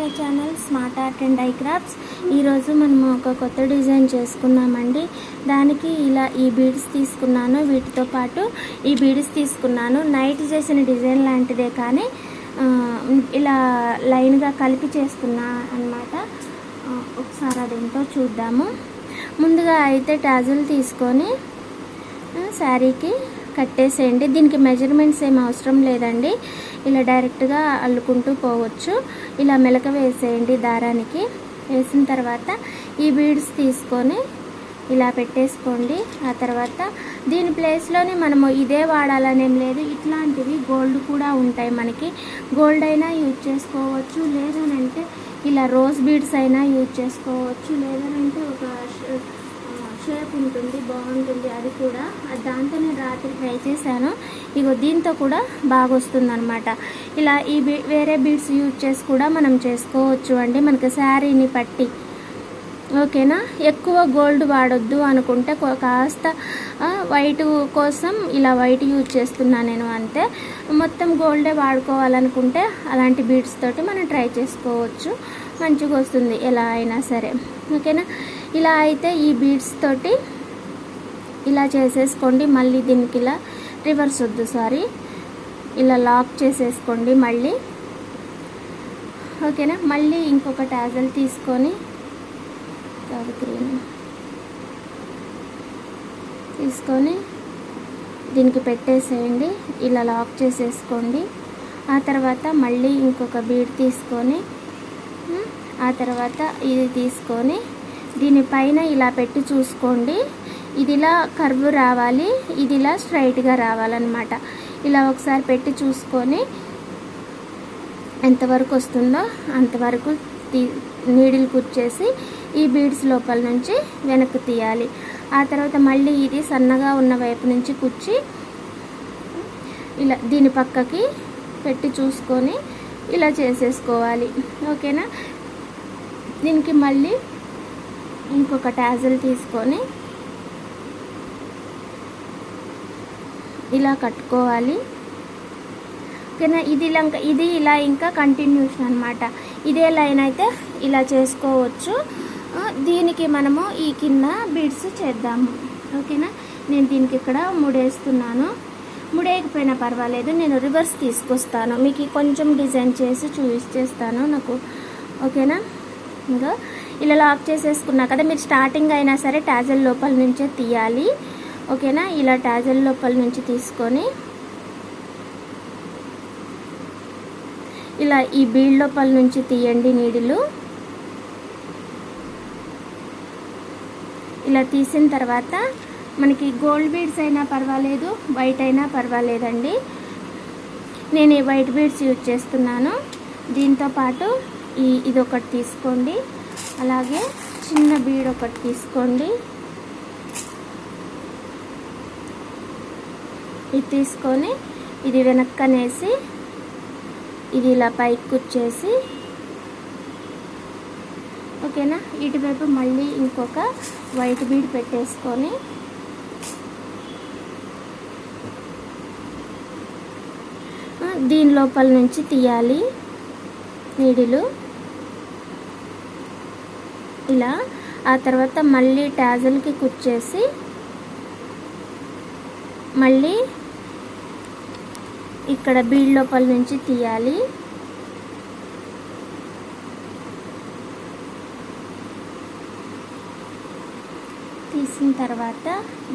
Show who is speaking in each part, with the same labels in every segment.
Speaker 1: My channel smart art and I crafts ఈరోజు మనము ఒక కొత్త డిజైన్ చేసుకున్నామండి. దానికి ఇలా ఈ బీడ్స్ తీసుకున్నాను. వీటితో పాటు ఈ బీడ్స్ తీసుకున్నాను. నైట్ చేసిన డిజైన్ లాంటిదే కానీ ఇలా లైన్గా కలిపి చేస్తున్నా అనమాట ఒకసారి అదేంటో చూద్దాము. ముందుగా అయితే టాజులు తీసుకొని శారీకి కట్టేసేయండి. దీనికి మెజర్మెంట్స్ ఏం అవసరం లేదండి. ఇలా డైరెక్ట్గా అల్లుకుంటూ పోవచ్చు. ఇలా మెలక వేసేయండి దారానికి. వేసిన తర్వాత ఈ బీడ్స్ తీసుకొని ఇలా పెట్టేసుకోండి. ఆ తర్వాత దీని ప్లేస్లోనే మనము ఇదే వాడాలనేం లేదు. ఇట్లాంటివి గోల్డ్ కూడా ఉంటాయి మనకి. గోల్డ్ అయినా యూజ్ చేసుకోవచ్చు. లేదనంటే ఇలా రోజ్ బీడ్స్ అయినా యూజ్ చేసుకోవచ్చు. లేదనంటే ఒక షేప్ ఉంటుంది బాగుంటుంది. అది కూడా దాంతో నేను రాత్రి ట్రై చేశాను. ఇగో దీంతో కూడా బాగా వస్తుంది అనమాట ఇలా ఈ వేరే బీడ్స్ యూజ్ చేసి కూడా మనం చేసుకోవచ్చు అండి. మనకి శారీని పట్టి. ఓకేనా? ఎక్కువ గోల్డ్ వాడొద్దు అనుకుంటే కాస్త వైట్ కోసం ఇలా వైట్ యూజ్ చేస్తున్నా నేను అంతే. మొత్తం గోల్డే వాడుకోవాలనుకుంటే అలాంటి బీడ్స్ తోటి మనం ట్రై చేసుకోవచ్చు. మంచిగా వస్తుంది ఎలా అయినా సరే. ఓకేనా? ఇలా అయితే ఈ బీడ్స్ తోటి ఇలా చేసేసుకోండి. మళ్ళీ దీనికి ఇలా రివర్స్ వద్దు సారీ ఇలా లాక్ చేసేసుకోండి మళ్ళీ. ఓకేనా? మళ్ళీ ఇంకొక టాజల్ తీసుకొని తీసుకొని దీనికి పెట్టేసేయండి. ఇలా లాక్ చేసేసుకోండి. ఆ తర్వాత మళ్ళీ ఇంకొక బీడ్ తీసుకొని ఆ తర్వాత ఇది తీసుకొని దీనిపైన ఇలా పెట్టి చూసుకోండి. ఇదిలా కర్వ్ రావాలి. ఇదిలా స్ట్రైట్గా రావాలన్నమాట. ఇలా ఒకసారి పెట్టి చూసుకొని ఎంతవరకు వస్తుందో అంతవరకు తీ నీడిల్ కుచ్చేసి ఈ బీడ్స్ లోపల నుంచి వెనక్కి తీయాలి. ఆ తర్వాత మళ్ళీ ఇది సన్నగా ఉన్న వైపు నుంచి కుచ్చి ఇలా దీని పక్కకి పెట్టి చూసుకొని ఇలా చేసేసుకోవాలి. ఓకేనా? దీనికి మళ్ళీ ఇంకొక టాజల్ తీసుకొని ఇలా కట్టుకోవాలి. ఓకేనా? ఇది ఇలా ఇది ఇలా ఇంకా కంటిన్యూషన్ అనమాట ఇదే లైన్ అయితే ఇలా చేసుకోవచ్చు. దీనికి మనము ఈ కింద బీడ్స్ చేద్దాము. ఓకేనా? నేను దీనికి ఇక్కడ ముడేస్తున్నాను. ముడేయకపోయినా పర్వాలేదు. నేను రివర్స్ తీసుకొస్తాను. మీకు కొంచెం డిజైన్ చేసి చూపించేస్తాను నాకు. ఓకేనా? ఇంకా ఇలా లాక్ చేసేసుకున్నా కదా మీరు స్టార్టింగ్ అయినా సరే టాజల్ లోపల నుంచే తీయాలి. ఓకేనా? ఇలా టాజల్ లోపల నుంచి తీసుకొని ఇలా ఈ బీడ్ లోపల నుంచి తీయండి నీడిలు. ఇలా తీసిన తర్వాత మనకి గోల్డ్ బీడ్స్ అయినా పర్వాలేదు వైట్ అయినా పర్వాలేదండి. నేను ఈ వైట్ బీడ్స్ యూజ్ చేస్తున్నాను. దీంతో పాటు ఈ ఇది ఒకటి తీసుకోండి. అలాగే చిన్న బీడ్ ఒకటి తీసుకోండి. ఇది తీసుకొని ఇది వెనక్కనేసి ఇది ఇలా పైకి కుచ్చేసి ఓకేనా? ఇటువైపు మళ్ళీ ఇంకొక వైట్ బీడ్ పెట్టేసుకొని దీని లోపల నుంచి తీయాలి నీడిలు. ఇలా ఆ తర్వాత మళ్ళీ టాజల్కి కుచ్చేసి మళ్ళీ ఇక్కడ బీడ్ లోపల నుంచి తీయాలి. తీసిన తర్వాత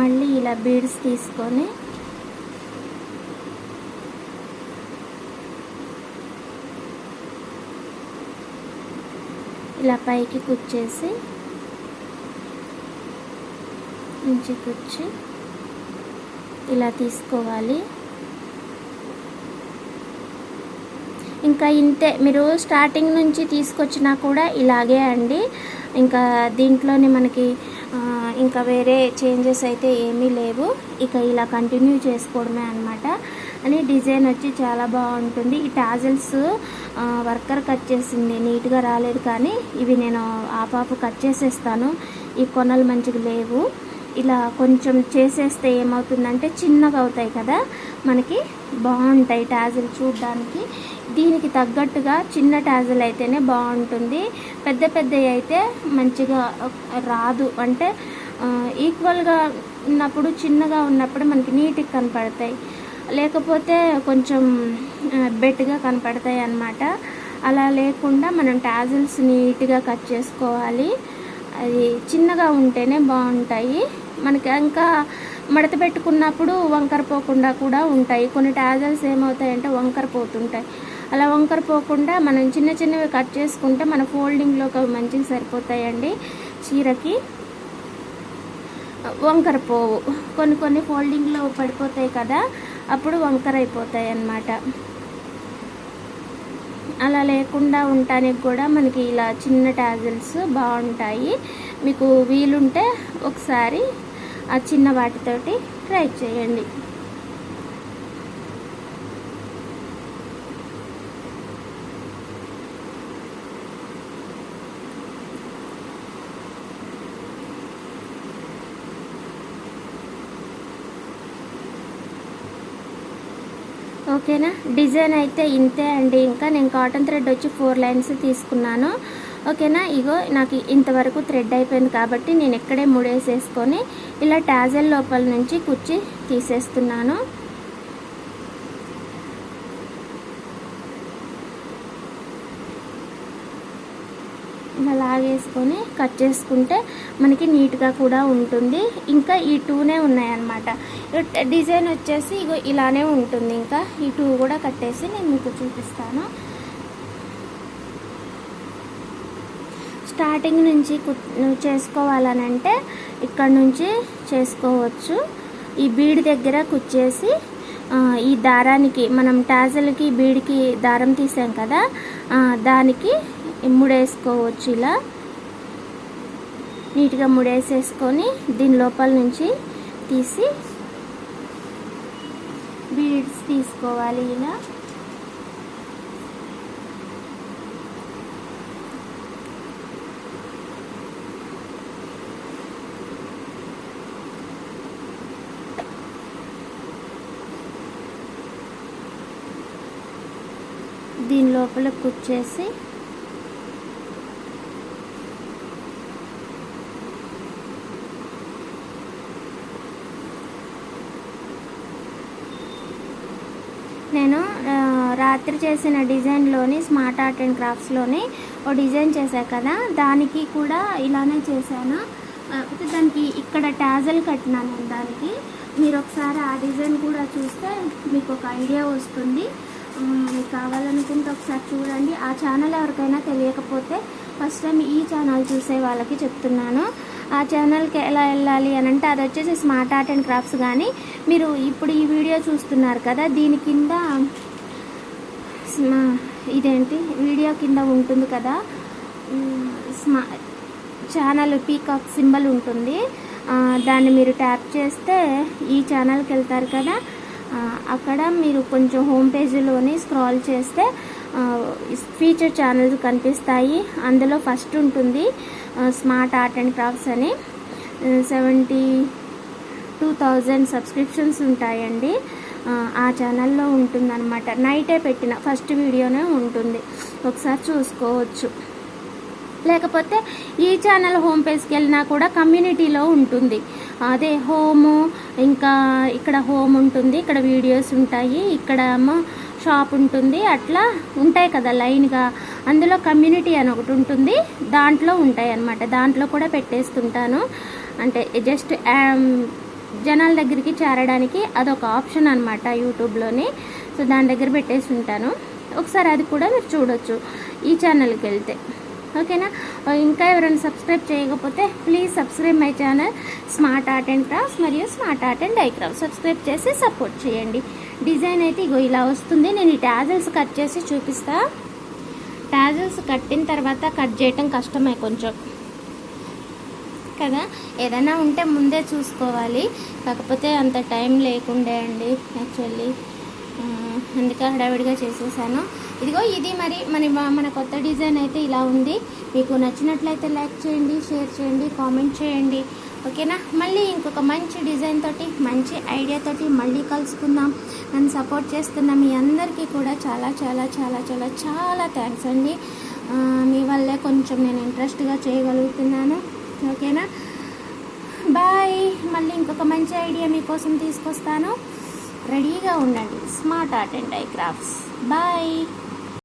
Speaker 1: మళ్ళీ ఇలా బీడ్స్ తీసుకొని ఇలా పైకి కుచ్చేసి నుంచి కుచ్చి ఇలా తీసుకోవాలి. ఇంకా ఇంతే మీరు స్టార్టింగ్ నుంచి తీసుకొచ్చినా కూడా ఇలాగే అండి. ఇంకా దీంట్లోనే మనకి ఇంకా వేరే చేంజెస్ అయితే ఏమీ లేవు. ఇక ఇలా కంటిన్యూ చేసుకోవడమే అనమాట అని డిజైన్ వచ్చి చాలా బాగుంటుంది. ఈ టాజల్స్ వర్కర్ కట్ చేసింది నీట్గా రాలేదు కానీ ఇవి నేను ఆపాపు కట్ చేసేస్తాను. ఈ కొనలు మంచిగా లేవు. ఇలా కొంచెం చేసేస్తే ఏమవుతుందంటే చిన్నగా అవుతాయి కదా మనకి బాగుంటాయి టాజిల్ చూడడానికి. దీనికి తగ్గట్టుగా చిన్న టాజిల్ అయితేనే బాగుంటుంది. పెద్ద పెద్దవి అయితే మంచిగా రాదు. అంటే ఈక్వల్గా ఉన్నప్పుడు చిన్నగా ఉన్నప్పుడు మనకి నీట్గా కనపడతాయి. లేకపోతే కొంచెం బెట్గా కనపడతాయి అన్నమాట. అలా లేకుండా మనం టాజిల్స్ నీట్గా కట్ చేసుకోవాలి. అది చిన్నగా ఉంటేనే బాగుంటాయి. మనకి ఇంకా మడత పెట్టుకున్నప్పుడు వంకర పోకుండా కూడా ఉంటాయి. కొన్ని టాజల్స్ ఏమవుతాయంటే వంకర పోతుంటాయి. అలా వంకర పోకుండా మనం చిన్న చిన్నవి కట్ చేసుకుంటే మన ఫోల్డింగ్లోకి అవి మంచిగా సరిపోతాయండి చీరకి. వంకర పోవు. కొన్ని కొన్ని ఫోల్డింగ్లో పడిపోతాయి కదా. అప్పుడు వంకర అయిపోతాయి అన్నమాట అలా లేకుండా ఉండటానికి కూడా మనకి ఇలా చిన్న టాజిల్స్ బాగుంటాయి. మీకు వీలుంటే ఒకసారి ఆ చిన్న వాటితోటి ట్రై చేయండి. ఓకేనా? డిజైన్ అయితే ఇంతే అండి. ఇంకా నేను కాటన్ థ్రెడ్ వచ్చి ఫోర్ లైన్స్ తీసుకున్నాను. ఓకేనా? ఇగో నాకు ఇంతవరకు థ్రెడ్ అయిపోయింది కాబట్టి నేను ఎక్కడే ముడేసేసుకొని ఇలా టాజల్ లోపల నుంచి కుచ్చి తీసేస్తున్నాను ఇలా లాగేసుకొని కట్ చేసుకుంటే మనకి నీట్గా కూడా ఉంటుంది. ఇంకా ఈ టూనే ఉన్నాయన్నమాట. డిజైన్ వచ్చేసి ఇగో ఇలానే ఉంటుంది. ఇంకా ఈ టూ కూడా కట్టేసి నేను మీకు చూపిస్తాను. స్టార్టింగ్ నుంచి చేసుకోవాలనంటే ఇక్కడ నుంచి చేసుకోవచ్చు. ఈ బీడి దగ్గర కుచ్చేసి ఈ దారానికి మనం టాజల్కి బీడికి దారం తీసాం కదా దానికి ముడేసుకోవచ్చు ఇలా. నీట్గా ముడేసేసుకొని దీని లోపల నుంచి తీసి బీడ్స్ తీసుకోవాలి ఇలా. దీని లోపల కుచ్చేసి నేను రాత్రి చేసిన డిజైన్లోని స్మార్ట్ ఆర్ట్ అండ్ క్రాఫ్ట్స్లోని ఓ డిజైన్ చేశాను కదా దానికి కూడా ఇలానే చేశాను. దానికి ఇక్కడ ట్యాజల్ కట్టినాను నేను దానికి. మీరు ఒకసారి ఆ డిజైన్ కూడా చూస్తే మీకు ఒక ఐడియా వస్తుంది. మీకు కావాలనుకుంటే ఒకసారి చూడండి. ఆ ఛానల్ ఎవరికైనా తెలియకపోతే ఫస్ట్ టైం ఈ ఛానల్ చూసే వాళ్ళకి చెప్తున్నాను. ఆ ఛానల్కి ఎలా వెళ్ళాలి అని అంటే అది వచ్చేసి స్మార్ట్ ఆర్ట్ అండ్ క్రాఫ్ట్స్ కానీ మీరు ఇప్పుడు ఈ వీడియో చూస్తున్నారు కదా దీని కింద ఇదేంటి వీడియో కింద ఉంటుంది కదా స్మా ఛానల్ పీకాక్ సింబల్ ఉంటుంది. దాన్ని మీరు ట్యాప్ చేస్తే ఈ ఛానల్కి వెళ్తారు కదా అక్కడ మీరు కొంచెం హోమ్ పేజీలోని స్క్రాల్ చేస్తే ఫీచర్ ఛానల్స్ కనిపిస్తాయి. అందులో ఫస్ట్ ఉంటుంది స్మార్ట్ ఆర్ట్ అండ్ క్రాఫ్ట్స్ అని. సెవెంటీ టూ థౌజండ్ సబ్స్క్రిప్షన్స్ ఉంటాయండి. ఆ ఛానల్లో ఉంటుందన్నమాట. నైటే పెట్టిన ఫస్ట్ వీడియోనే ఉంటుంది. ఒకసారి చూసుకోవచ్చు. లేకపోతే ఈ ఛానల్ హోమ్ పేజ్కి వెళ్ళినా కూడా కమ్యూనిటీలో ఉంటుంది. అదే హోము ఇంకా ఇక్కడ హోమ్ ఉంటుంది ఇక్కడ వీడియోస్ ఉంటాయి ఇక్కడ ఏమో షాప్ ఉంటుంది అట్లా ఉంటాయి కదా లైన్గా అందులో కమ్యూనిటీ అని ఒకటి ఉంటుంది. దాంట్లో ఉంటాయి అన్నమాట. దాంట్లో కూడా పెట్టేస్తుంటాను. అంటే జస్ట్ జనాల దగ్గరికి చేరడానికి అదొక ఆప్షన్ అనమాట యూట్యూబ్లోని. సో దాని దగ్గర పెట్టేసి ఉంటాను ఒకసారి అది కూడా మీరు చూడొచ్చు ఈ ఛానల్కి వెళ్తే. ఓకేనా? ఇంకా ఎవరైనా సబ్స్క్రైబ్ చేయకపోతే please subscribe my channel smart art and crafts మరియు smart art and DIY craft subscribe చేసి సపోర్ట్ చేయండి. డిజైన్ అయితే ఇగో ఇలా వస్తుంది. నేను ఈ టాజల్స్ కట్ చేసి చూపిస్తాను టాజల్స్ కట్టిన తర్వాత కట్ చేయటం కష్టమే కొంచెం. కదా? ఏదైనా ఉంటే ముందే చూసుకోవాలి. కాకపోతే అంత టైం లేకుండే అండి యాక్చువల్లీ. అందుకే హడావిడిగా చేసేసాను. ఇదిగో ఇది మరి మన మన కొత్త డిజైన్ అయితే ఇలా ఉంది. మీకు నచ్చినట్లయితే లైక్ చేయండి షేర్ చేయండి కామెంట్ చేయండి. ఓకేనా? మళ్ళీ ఇంకొక మంచి డిజైన్ తోటి మంచి ఐడియా తోటి మళ్ళీ కలుసుకుందాం. నన్ను సపోర్ట్ చేస్తున్న మీ అందరికీ కూడా చాలా చాలా చాలా చాలా చాలా థ్యాంక్స్ అండి. మీ వల్లే కొంచెం నేను ఇంట్రెస్ట్గా చేయగలుగుతున్నాను. ఓకేనా? బాయ్ మళ్ళీ ఇంకొక మంచి ఐడియా మీకోసం తీసుకొస్తాను. రెడీగా ఉండండి. Smart art and I crafts bye